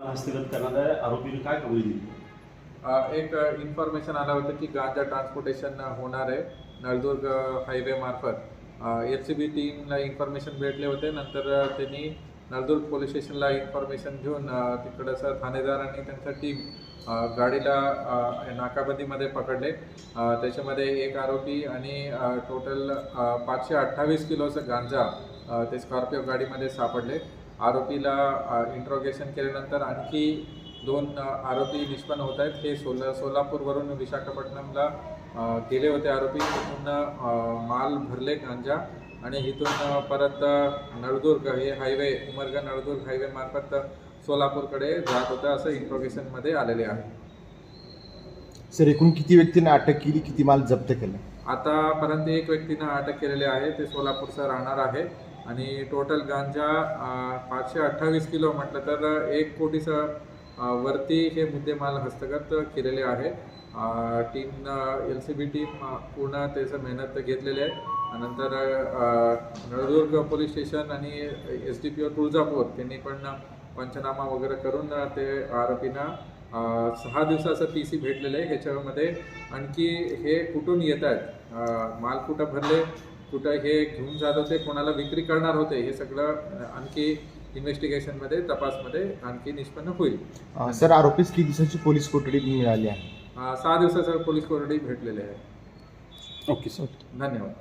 हस्तगत करण्यात आहे आरोपीने काय कबुली दिली? एक इन्फॉर्मेशन आलं होतं की गांजा ट्रान्सपोर्टेशन होणार आहे. नळदुर्ग हायवे मार्फत. एच सी बी टीमला इन्फॉर्मेशन भेटले होते. नंतर त्यांनी नळदुर्ग पोलीस स्टेशनला इन्फॉर्मेशन घेऊन अ, तिकडचं ठाणेदार आणि त्यांचा टीम गाडीला नाकाबंदीमध्ये पकडले. त्याच्यामध्ये एक आरोपी आणि टोटल पाचशे अठ्ठावीस किलोचं गांजा ते स्कॉर्पिओ गाडीमध्ये सापडले. आरोपीला इंट्रोगेशन केल्यानंतर आणखी दोन आरोपी निष्पन्न होत आहेत. हे सोला सोलापूरवरून विशाखापट्टणमला गेले होते आरोपी. तिथून माल भरले गांजा आणि इथून परत नळदुर्ग हे हायवे उमरगा नळदुर्ग हायवे मार्फत सोलापूरकडे जात होतं असं इंट्रोगेशनमध्ये आलेले आहे. सर एकूण किती व्यक्तींना अटक केली किती माल जप्त केला? आतापर्यंत एक व्यक्तीनं अटक केलेले आहे. ते सोलापूरचं राहणार आहे. आणि टोटल गांजा पाचशे अठ्ठावीस किलो म्हटलं तर एक कोटीचं वरती हे मुद्देमाल हस्तगत केलेले आहे team L C B team पूर्ण त्याचं मेहनत घेतलेली आहे. नंतर नळदुर्ग पोलीस स्टेशन आणि S D P O Tuljapur त्यांनी पण पंचनामा वगैरे करून ते आरोपींना सहा दिवसाचं टी सी भेटलेलं आहे. ह्याच्यामध्ये आणखी हे कुठून येत आहेत? माल कुठं भरले? कुठं हे घेऊन जात होते कोणाला विक्री करणार होते हे सगळं आणखी इन्व्हेस्टिगेशनमध्ये तपासमध्ये आणखी निष्पन्न होईल. सर आरोपीस किती दिवसाची पोलीस कोठडी मिळाली आहे? सहा दिवसाचं पोलीस कोठडी भेटलेले आहे. Okay sir. धन्यवाद.